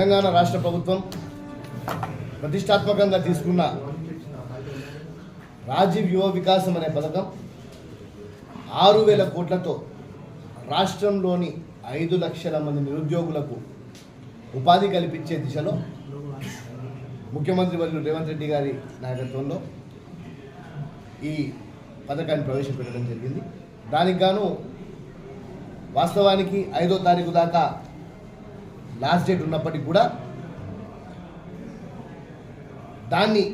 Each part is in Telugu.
తెలంగాణ రాష్ట్ర ప్రభుత్వం ప్రతిష్టాత్మకంగా తీసుకున్న రాజీవ్ యువ వికాసం అనే పథకం ఆరు వేల కోట్లతో రాష్ట్రంలోని ఐదు లక్షల మంది నిరుద్యోగులకు ఉపాధి కల్పించే దిశలో ముఖ్యమంత్రి వర్యులు రేవంత్ రెడ్డి గారి నాయకత్వంలో ఈ పథకాన్ని ప్రవేశపెట్టడం జరిగింది. దానికి గాను వాస్తవానికి ఐదో తారీఖు దాకా లాస్ట్ డేట్ ఉన్నప్పటికీ కూడా దాన్ని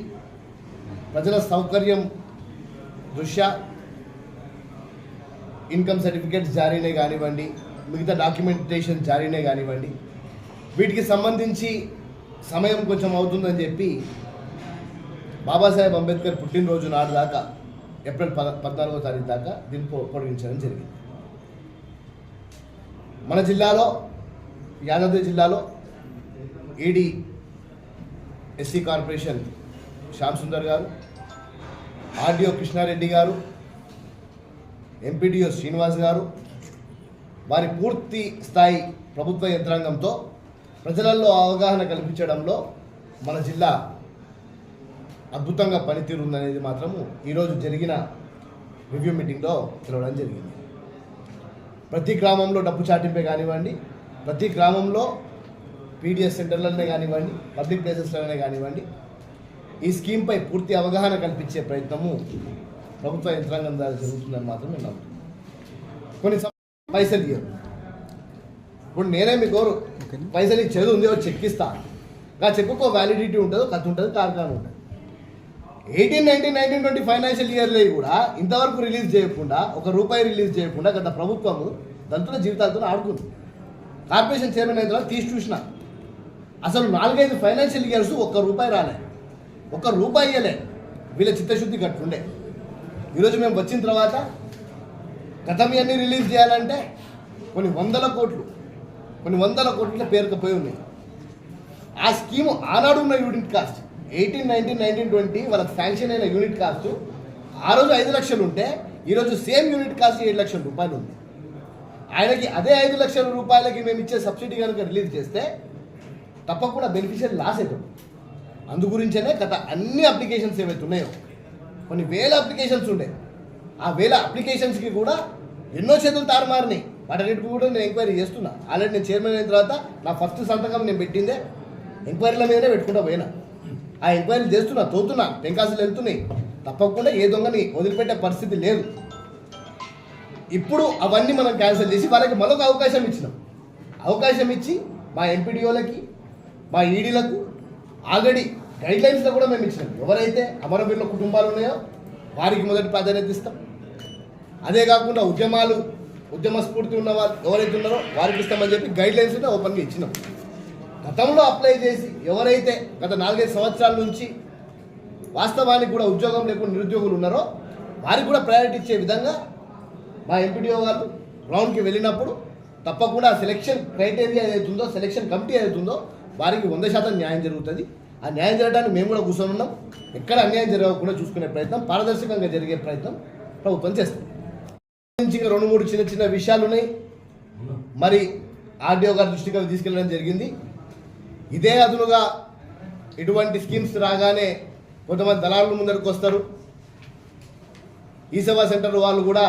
ప్రజల సౌకర్యం దృష్ట్యా ఇన్కమ్ సర్టిఫికేట్స్ జారీనే కానివ్వండి మిగతా డాక్యుమెంటేషన్ జారీనే కానివ్వండి వీటికి సంబంధించి సమయం కొంచెం అవుతుందని చెప్పి బాబాసాహెబ్ అంబేద్కర్ పుట్టినరోజు నాడు దాకా ఏప్రిల్ పద పద్నాలుగో తారీఖు దాకా దీన్ని పొడిగించడం జరిగింది. మన జిల్లాలో యాదాద్రి జిల్లాలో ED SC corporation Shyam Sundar గారు ఆర్డీఓ కృష్ణారెడ్డి గారు ఎంపీడీఓ శ్రీనివాస్ గారు వారి పూర్తి స్థాయి ప్రభుత్వ యంత్రాంగంతో ప్రజలలో అవగాహన కల్పించడంలో మన జిల్లా అద్భుతంగా పనితీరు ఉందనేది మాత్రము ఈరోజు జరిగిన రివ్యూ మీటింగ్లో తెలవడం జరిగింది. ప్రతి గ్రామంలో డబ్బు చాటింపే కానివ్వండి ప్రతి గ్రామంలో పీడిఎస్ సెంటర్లనే కానివ్వండి పబ్లిక్ ప్లేసెస్లోనే కానివ్వండి ఈ స్కీమ్పై పూర్తి అవగాహన కల్పించే ప్రయత్నము ప్రభుత్వ యంత్రాంగం ద్వారా జరుగుతుందని మాత్రం నేను నమ్ముతున్నాను. కొన్ని పైసలు ఇయ్యరు. ఇప్పుడు నేనే మీకు కోరు. పైసలు ఇచ్చేది ఉంది ఒక చెక్ ఇస్తా. ఆ చెక్కు వ్యాలిడిటీ ఉంటుంది కథ ఉంటుంది కార్ఖాన ఉంటుంది. Eighteen nineteen nineteen twenty financial ఇయర్లో కూడా ఇంతవరకు రిలీజ్ చేయకుండా ఒక రూపాయి రిలీజ్ చేయకుండా గత ప్రభుత్వము దళితుల జీవితాలతో ఆడుకుంది. కార్పొరేషన్ చైర్మన్ అయిన తర్వాత తీసి చూసిన. అసలు నాలుగైదు ఫైనాన్షియల్ ఇయర్స్ ఒక్క రూపాయి రాలే. ఒక్క రూపాయి ఇవ్వలే వీళ్ళ చిత్తశుద్ధి గట్టుండే ఈరోజు మేము వచ్చిన తర్వాత గతం ఇవన్నీ రిలీజ్ చేయాలంటే కొన్ని వందల కోట్లు కొన్ని వందల కోట్ల పేరుకపోయి ఉన్నాయి. ఆ స్కీము ఆనాడు ఉన్న unit cost eighteen nineteen nineteen twenty వాళ్ళకి శాంక్షన్ అయిన యూనిట్ కాస్ట్ ఆ రోజు ఐదు లక్షలు ఉంటే ఈరోజు సేమ్ యూనిట్ కాస్ట్ ఏడు లక్షల రూపాయలు ఉంది ఆయనకి అదే ఐదు లక్షల రూపాయలకి మేము ఇచ్చే సబ్సిడీ కనుక రిలీజ్ చేస్తే తప్పకుండా బెనిఫిషియల్ లాస్ అవుతుంది అందు గురించనే గత అన్ని అప్లికేషన్స్ ఏవైతే ఉన్నాయో కొన్ని వేల అప్లికేషన్స్ ఉండే. ఆ వేల అప్లికేషన్స్కి కూడా ఎన్నో చేతులు తారుమారినాయి. వాటన్నిటికి కూడా నేను ఎంక్వైరీ చేస్తున్నా. ఆల్రెడీ నేను చైర్మన్ అయిన తర్వాత నా ఫస్ట్ సంతకం నేను పెట్టిందే ఎంక్వైరీల మీదనే పెట్టుకుంటా పోయినా. ఆ ఎంక్వైరీలు చేస్తున్నా తోతున్నా టెంకాసులు వెళ్తున్నాయి. తప్పకుండా ఏ దొంగని వదిలిపెట్టే పరిస్థితి లేదు. ఇప్పుడు అవన్నీ మనం క్యాన్సిల్ చేసి వాళ్ళకి మరొక అవకాశం ఇచ్చినాం. అవకాశం ఇచ్చి మా ఎంపీడీఓలకి మా ఈడీలకు ఆల్రెడీ గైడ్ లైన్స్లో కూడా మేము ఇచ్చినాం. ఎవరైతే అమరవీరుల కుటుంబాలు ఉన్నాయో వారికి మొదటి ప్రాధాన్యత ఇస్తాం. అదే కాకుండా ఉద్యమాలు ఉద్యమ స్ఫూర్తి ఉన్న వాళ్ళు ఎవరైతే ఉన్నారో వారికి ఇస్తామని చెప్పి గైడ్ లైన్స్ కూడా ఓపెన్గా ఇచ్చినాం. గతంలో అప్లై చేసి ఎవరైతే గత నాలుగైదు సంవత్సరాల నుంచి వాస్తవానికి కూడా ఉద్యోగం లేకుండా నిరుద్యోగులు ఉన్నారో వారికి కూడా ప్రయారిటీ ఇచ్చే విధంగా మా ఎంపీడీఓ వాళ్ళు గ్రౌండ్కి వెళ్ళినప్పుడు తప్పకుండా సెలక్షన్ క్రైటీరియా ఏదైతుందో ఉందో సెలక్షన్ కమిటీ ఏదైతుందో వారికి వంద శాతం న్యాయం జరుగుతుంది. ఆ న్యాయం జరగడానికి మేము కూడా కూర్చొని ఉన్నాం. ఎక్కడ అన్యాయం జరగకుండా చూసుకునే ప్రయత్నం పారదర్శకంగా జరిగే ప్రయత్నం ప్రభుత్వం చేస్తుంది. ఇంకా రెండు మూడు చిన్న చిన్న విషయాలు ఉన్నాయి. మరి ఆర్డీఓ గారి దృష్టికి అవి తీసుకెళ్ళడం జరిగింది. ఇదే అదునుగా ఇటువంటి స్కీమ్స్ రాగానే కొంతమంది దళారులు ముందరికి వస్తారు. ఈ సేవా సెంటర్ వాళ్ళు కూడా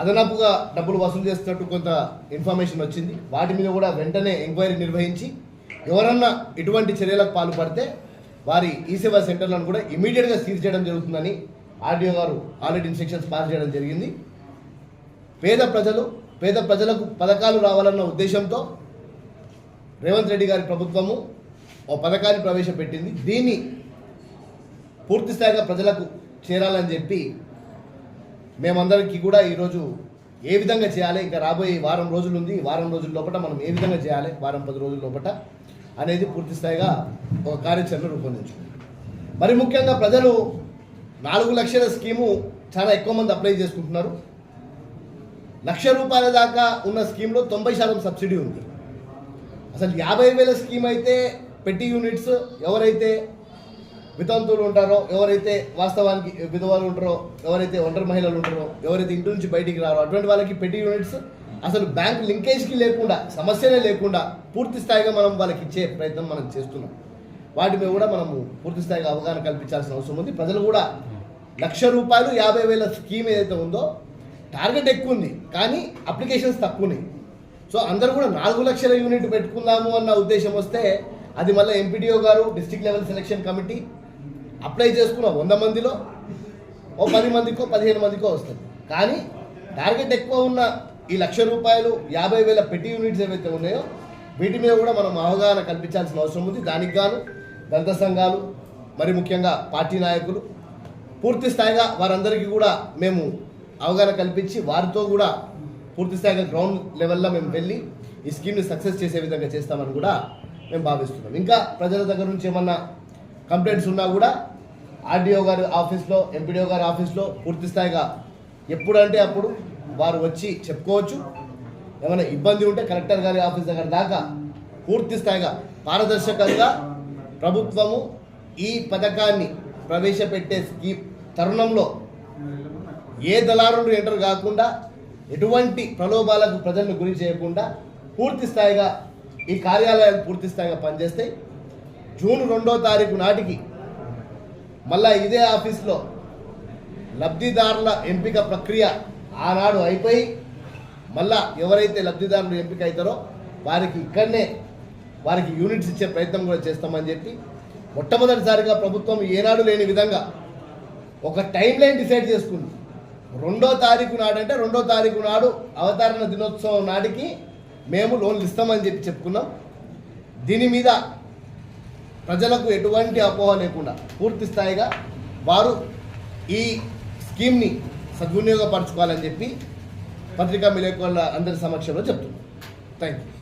అదనపుగా డబ్బులు వసూలు చేస్తున్నట్టు కొంత ఇన్ఫర్మేషన్ వచ్చింది. వాటి మీద కూడా వెంటనే ఎంక్వైరీ నిర్వహించి ఎవరన్నా ఇటువంటి చర్యలకు పాల్పడితే వారి ఈ సేవా సెంటర్లను కూడా ఇమీడియట్గా సీజ్ చేయడం జరుగుతుందని ఆర్డీఓ గారు ఆల్రెడీ ఇన్స్ట్రక్షన్స్ పాస్ చేయడం జరిగింది. పేద ప్రజలు పేద ప్రజలకు పథకాలు రావాలన్న ఉద్దేశంతో రేవంత్ రెడ్డి గారి ప్రభుత్వము ఓ పథకాన్ని ప్రవేశపెట్టింది. దీన్ని పూర్తిస్థాయిగా ప్రజలకు చేరాలని చెప్పి మేమందరికీ కూడా ఈరోజు ఏ విధంగా చేయాలి? ఇంకా రాబోయే వారం రోజులు ఉంది. వారం రోజుల లోపల మనం ఏ విధంగా చేయాలి? వారం పది రోజుల లోపల అనేది పూర్తి స్థాయిగా ఒక కార్యాచరణ రూపొందించుకుంది మరి ముఖ్యంగా ప్రజలు నాలుగు లక్షల స్కీము చాలా ఎక్కువ మంది అప్లై చేసుకుంటున్నారు. లక్ష రూపాయల దాకా ఉన్న స్కీమ్లో తొంభై శాతం సబ్సిడీ ఉంది. అసలు యాభై వేల స్కీమ్ అయితే పెట్టి యూనిట్స్ ఎవరైతే వితంతువులు ఉంటారో ఎవరైతే వాస్తవానికి విధవాలు ఉంటారో ఎవరైతే ఒంటరి మహిళలు ఉంటారో ఎవరైతే ఇంటి నుంచి బయటికి రారో అటువంటి వాళ్ళకి పెట్టి యూనిట్స్ అసలు బ్యాంక్ లింకేజ్కి లేకుండా సమస్యనే లేకుండా పూర్తి స్థాయిగా మనం వాళ్ళకి ఇచ్చే ప్రయత్నం మనం చేస్తున్నాం. వాటి మీద కూడా మనము పూర్తి స్థాయిగా అవగాహన కల్పించాల్సిన అవసరం ఉంది. ప్రజలు కూడా లక్ష రూపాయలు యాభై వేల స్కీమ్ ఏదైతే ఉందో టార్గెట్ ఎక్కువ ఉంది కానీ అప్లికేషన్స్ తక్కువ ఉన్నాయి. సో అందరూ కూడా నాలుగు లక్షల యూనిట్ పెట్టుకుందాము అన్న ఉద్దేశం వస్తే అది మళ్ళీ ఎంపీడీఓ గారు district level selection committee apply చేసుకున్న వంద మందిలో. ఓ పది మందికో పదిహేను మందికో వస్తుంది. కానీ టార్గెట్ ఎక్కువ ఉన్న ఈ లక్ష రూపాయలు యాభై వేల పెట్టి యూనిట్స్ ఏవైతే ఉన్నాయో వీటి మీద కూడా మనం అవగాహన కల్పించాల్సిన అవసరం ఉంది. దానికి గాను దంత సంఘాలు మరి ముఖ్యంగా పార్టీ నాయకులు పూర్తి స్థాయిగా వారందరికీ కూడా మేము అవగాహన కల్పించి వారితో కూడా పూర్తి స్థాయిగా గ్రౌండ్ లెవెల్లో మేము వెళ్ళి ఈ స్కీమ్ని సక్సెస్ చేసే విధంగా చేస్తామని కూడా మేము భావిస్తున్నాం. ఇంకా ప్రజల దగ్గర నుంచి ఏమన్నా కంప్లైంట్స్ ఉన్నా కూడా ఆర్డీఓ గారి ఆఫీస్లో ఎంపీడీఓ గారి ఆఫీస్లో పూర్తి స్థాయిగా ఎప్పుడంటే అప్పుడు వారు వచ్చి చెప్పుకోవచ్చు. ఏమైనా ఇబ్బంది ఉంటే కలెక్టర్ గారి ఆఫీస్ దగ్గర దాకా పూర్తి స్థాయిగా పారదర్శకంగా ప్రభుత్వము ఈ పథకాన్ని ప్రవేశపెట్టే స్కీమ్ తరుణంలో ఏ దళారులు ఎంటర్ కాకుండా ఎటువంటి ప్రలోభాలకు ప్రజలను గురి చేయకుండా పూర్తి స్థాయిగా ఈ కార్యాలయాలు పూర్తి స్థాయిగా పనిచేస్తాయి. జూన్ రెండో తారీఖు నాటికి మళ్ళా ఇదే ఆఫీస్లో లబ్ధిదారుల ఎంపిక ప్రక్రియ ఆనాడు అయిపోయి మళ్ళా ఎవరైతే లబ్ధిదారులు ఎంపిక అవుతారో వారికి ఇక్కడనే వారికి యూనిట్స్ ఇచ్చే ప్రయత్నం కూడా చేస్తామని చెప్పి మొట్టమొదటిసారిగా ప్రభుత్వం ఏనాడు లేని విధంగా ఒక టైం లైన్ డిసైడ్ చేసుకుంది. రెండో తారీఖు నాడంటే రెండో తారీఖు నాడు అవతరణ దినోత్సవం నాటికి మేము లోన్లు ఇస్తామని చెప్పి చెప్పుకున్నాం. దీని మీద ప్రజలకు ఎటువంటి అపోహ లేకుండా పూర్తి స్థాయిగా వారు ఈ స్కీమ్ని సద్వినియోగపరచుకోవాలని చెప్పి పత్రికా విలేకరుల అందరి సమక్షంలో చెప్తున్నాం. Thank you